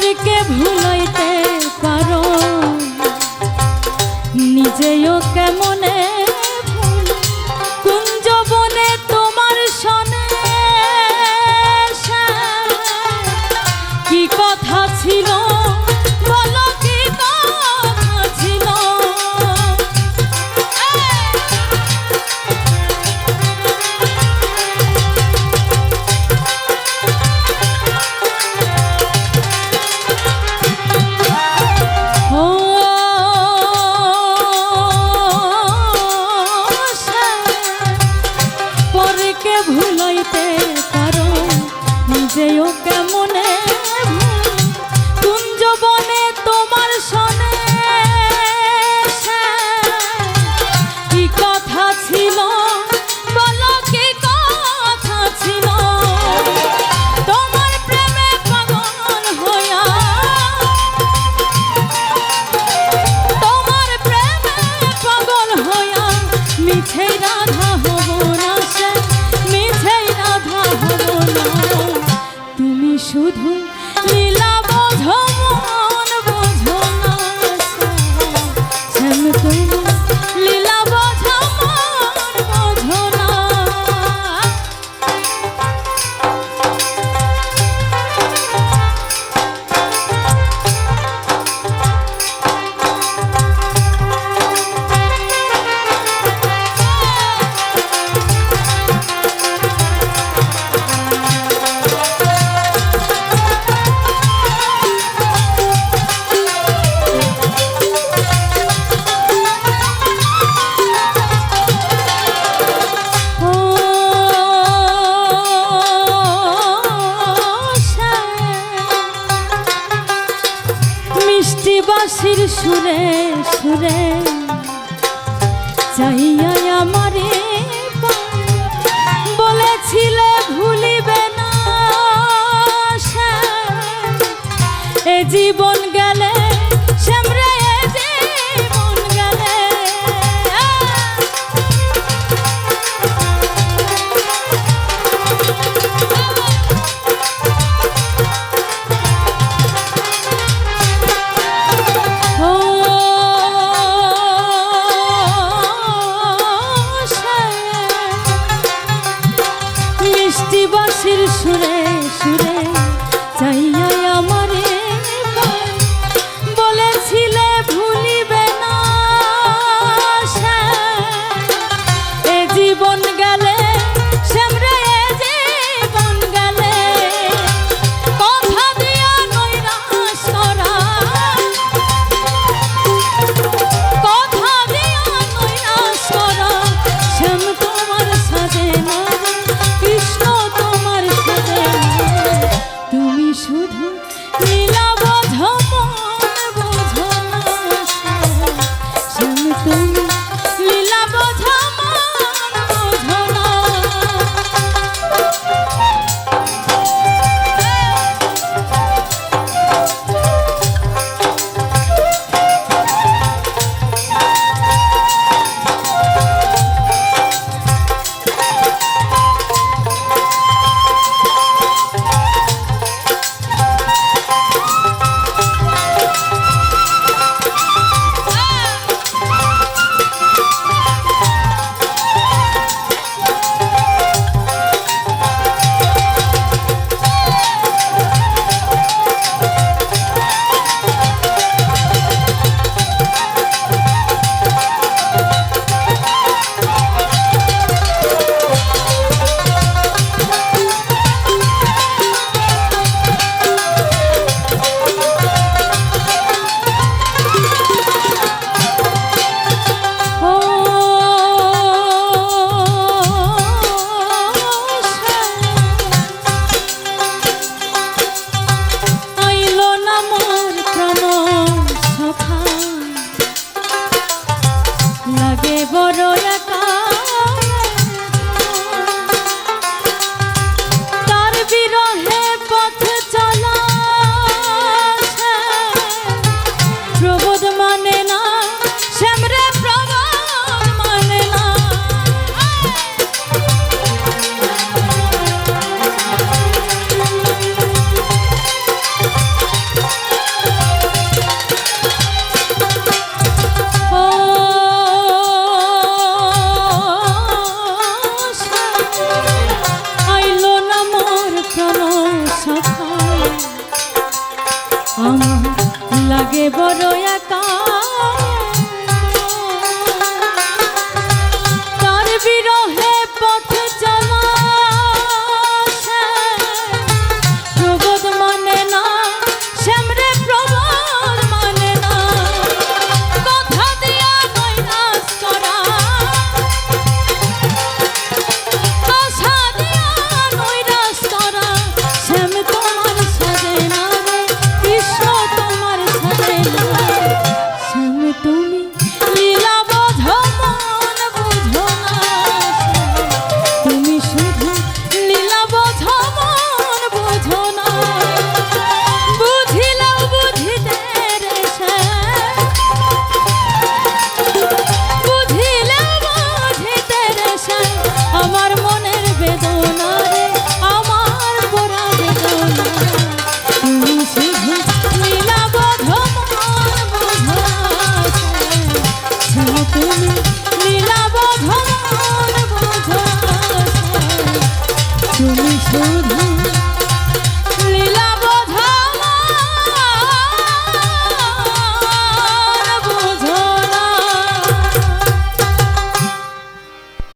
ঈশ্বরকে ভুলাইতে পারো নিজেও কেমনে বৃষ্টিবাসীর সুরে সুরে চাইয়া আমারে বলেছিলে ভুলিবে না এ জীবন গেলে devoró